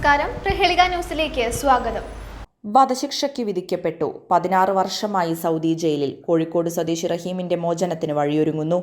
നമസ്കാരം. പ്രഹേളിക ന്യൂസിലേക്ക് സ്വാഗതം. വധശിക്ഷയ്ക്ക് വിധിക്കപ്പെട്ടു. പതിനാറ് വർഷമായി സൗദി ജയിലിൽ. കോഴിക്കോട് സ്വദേശി റഹീമിന്റെ മോചനത്തിന് വഴിയൊരുങ്ങുന്നു.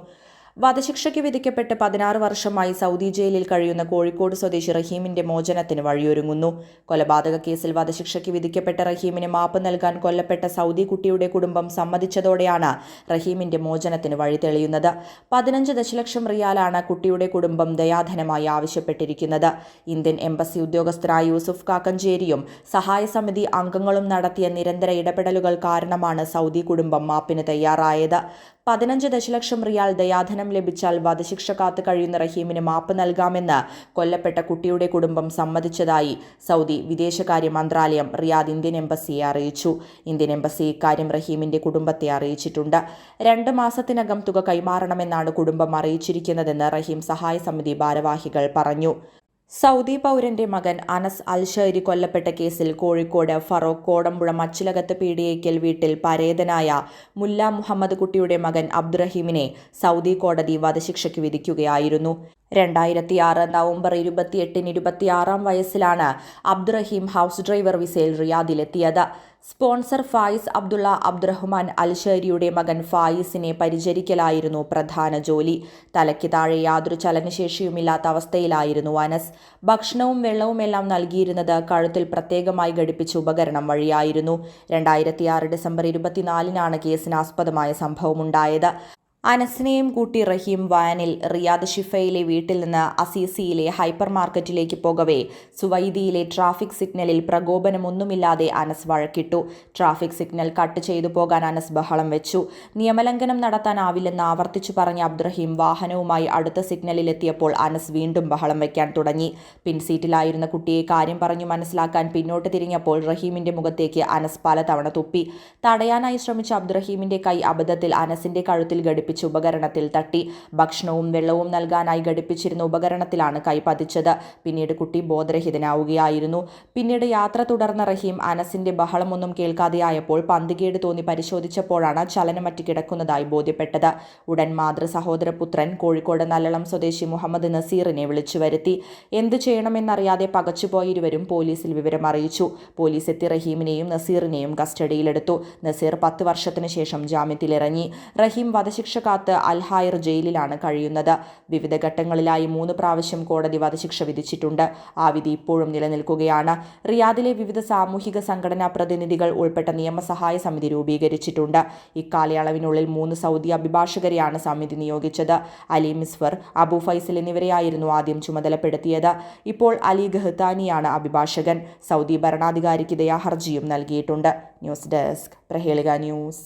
വധശിക്ഷയ്ക്ക് വിധിക്കപ്പെട്ട് പതിനാറ് വർഷമായി സൗദി ജയിലിൽ കഴിയുന്ന കോഴിക്കോട് സ്വദേശി റഹീമിന്റെ മോചനത്തിന് വഴിയൊരുങ്ങുന്നു. കൊലപാതക കേസിൽ വധശിക്ഷയ്ക്ക് വിധിക്കപ്പെട്ട റഹീമിന് മാപ്പ് നൽകാൻ കൊല്ലപ്പെട്ട സൗദി കുട്ടിയുടെ കുടുംബം സമ്മതിച്ചതോടെയാണ് റഹീമിന്റെ മോചനത്തിന് വഴി തെളിയുന്നത്. പതിനഞ്ച് ദശലക്ഷം റിയാലാണ് കുട്ടിയുടെ കുടുംബം ദയാധനമായി ആവശ്യപ്പെട്ടിരിക്കുന്നത്. ഇന്ത്യൻ എംബസി ഉദ്യോഗസ്ഥരായ യൂസുഫ് കാക്കഞ്ചേരിയും സഹായ സമിതി അംഗങ്ങളും നടത്തിയ നിരന്തര ഇടപെടലുകൾ കാരണമാണ് സൗദി കുടുംബം മാപ്പിന് തയ്യാറായത്. പതിനഞ്ച് ദശലക്ഷം റിയാൽ ദയാധനം ലഭിച്ചാൽ വധശിക്ഷ കാത്തു കഴിയുന്ന റഹീമിന് മാപ്പ് നൽകാമെന്ന് കൊല്ലപ്പെട്ട കുട്ടിയുടെ കുടുംബം സമ്മതിച്ചതായി സൗദി വിദേശകാര്യ മന്ത്രാലയം റിയാദ് ഇന്ത്യൻ എംബസിയെ അറിയിച്ചു. ഇന്ത്യൻ എംബസി ഇക്കാര്യം റഹീമിന്റെ കുടുംബത്തെ അറിയിച്ചിട്ടുണ്ട്. രണ്ട് മാസത്തിനകം തുക കൈമാറണമെന്നാണ് കുടുംബം അറിയിച്ചിരിക്കുന്നതെന്ന് റഹീം സഹായ സമിതി ഭാരവാഹികൾ പറഞ്ഞു. സൗദി പൗരന്റെ മകൻ അനസ് അൽഷേരി കൊല്ലപ്പെട്ട കേസിൽ കോഴിക്കോട് ഫറോക്ക് കോടമ്പുഴ മച്ചിലകത്ത് പീടിയേക്കൽ വീട്ടിൽ പരേതനായ മുല്ല മുഹമ്മദ് കുട്ടിയുടെ മകൻ അബ്ദുറഹീമിനെ സൗദി കോടതി വധശിക്ഷയ്ക്ക് വിധിക്കുകയായിരുന്നു. രണ്ടായിരത്തി ആറ് നവംബർ ഇരുപത്തിയെട്ടിന് ഇരുപത്തിയാറാം വയസ്സിലാണ് അബ്ദുറഹീം ഹൗസ് ഡ്രൈവർ വിസയിൽ റിയാദിലെത്തിയത്. സ്പോൺസർ ഫായിസ് അബ്ദുള്ള അബ്ദുറഹ്മാൻ അൽഷേരിയുടെ മകൻ ഫായിസിനെ പരിചരിക്കലായിരുന്നു പ്രധാന ജോലി. തലയ്ക്ക് താഴെ യാതൊരു ചലനശേഷിയുമില്ലാത്ത അവസ്ഥയിലായിരുന്നു അനസ്. ഭക്ഷണവും വെള്ളവുമെല്ലാം നൽകിയിരുന്നത് കഴുത്തിൽ പ്രത്യേകമായി ഘടിപ്പിച്ച ഉപകരണം വഴിയായിരുന്നു. രണ്ടായിരത്തി ആറ് ഡിസംബർ ഇരുപത്തിനാലിനാണ് കേസിനാസ്പദമായ സംഭവമുണ്ടായത്. അനസിനെയും കൂട്ടി റഹീം വാനിൽ റിയാദ് ഷിഫയിലെ വീട്ടിൽ നിന്ന് അസീസിയിലെ ഹൈപ്പർ മാർക്കറ്റിലേക്ക് പോകവേ സുവൈദിയിലെ ട്രാഫിക് സിഗ്നലിൽ പ്രകോപനമൊന്നുമില്ലാതെ അനസ് വഴക്കിട്ടു. ട്രാഫിക് സിഗ്നൽ കട്ട് ചെയ്തു പോകാൻ അനസ് ബഹളം വെച്ചു. നിയമലംഘനം നടത്താനാവില്ലെന്ന് ആവർത്തിച്ചു പറഞ്ഞ അബ്ദുറഹീം വാഹനവുമായി അടുത്ത സിഗ്നലിലെത്തിയപ്പോൾ അനസ് വീണ്ടും ബഹളം വയ്ക്കാൻ തുടങ്ങി. പിൻസീറ്റിലായിരുന്ന കുട്ടിയെ കാര്യം പറഞ്ഞു മനസ്സിലാക്കാൻ പിന്നോട്ട് തിരിഞ്ഞപ്പോൾ റഹീമിന്റെ മുഖത്തേക്ക് അനസ് പലതവണ തുപ്പി. തടയാനായി ശ്രമിച്ച അബ്ദുറഹീമിന്റെ കൈ അബദ്ധത്തിൽ അനസിന്റെ കഴുത്തിൽ ഘടിപ്പിച്ച. ഉപകരണത്തിൽ തട്ടി ഭക്ഷണവും വെള്ളവും നൽകാനായി ഘടിപ്പിച്ചിരുന്ന ഉപകരണത്തിലാണ് കൈ പതിച്ചത്. പിന്നീട് കുട്ടി ബോധരഹിതനാവുകയായിരുന്നു. പിന്നീട് യാത്ര തുടർന്ന റഹീം അനസിന്റെ ബഹളമൊന്നും കേൾക്കാതെയായപ്പോൾ പന്തികേട് തോന്നി പരിശോധിച്ചപ്പോഴാണ് ചലനമറ്റ് കിടക്കുന്നതായി ബോധ്യപ്പെട്ടത്. ഉടൻ മാതൃ സഹോദരപുത്രൻ കോഴിക്കോട് നല്ലളം സ്വദേശി മുഹമ്മദ് നസീറിനെ വിളിച്ചു വരുത്തി. എന്തു ചെയ്യണമെന്നറിയാതെ പകച്ചുപോയ ഇരുവരും പോലീസിൽ വിവരം അറിയിച്ചു. പോലീസ് എത്തി റഹീമിനെയും നസീറിനെയും കസ്റ്റഡിയിലെടുത്തു. നസീർ പത്ത് വർഷത്തിന് ശേഷം ജാമ്യത്തിലിറങ്ങി. റഹീം വധശിക്ഷ കാത്ത് അൽഹായർ ജയിലിലാണ് കഴിയുന്നത്. വിവിധ ഘട്ടങ്ങളിലായി മൂന്ന് പ്രാവശ്യം കോടതി വധശിക്ഷ വിധിച്ചിട്ടുണ്ട്. ആ വിധി ഇപ്പോഴും നിലനിൽക്കുകയാണ്. റിയാദിലെ വിവിധ സാമൂഹിക സംഘടനാ പ്രതിനിധികൾ ഉൾപ്പെട്ട നിയമസഹായ സമിതി രൂപീകരിച്ചിട്ടുണ്ട്. ഇക്കാലയളവിനുള്ളിൽ മൂന്ന് സൗദി അഭിഭാഷകരെയാണ് സമിതി നിയോഗിച്ചത്. അലി മിസ്ഫർ അബു ഫൈസൽ എന്നിവരെയായിരുന്നു ആദ്യം ചുമതലപ്പെടുത്തിയത്. ഇപ്പോൾ അലി ഗഹ്താനിയാണ് അഭിഭാഷകൻ. സൗദി ഭരണാധികാരിക്ക് ദയാഹർജിയും നൽകിയിട്ടുണ്ട്. News desk Prahelika news.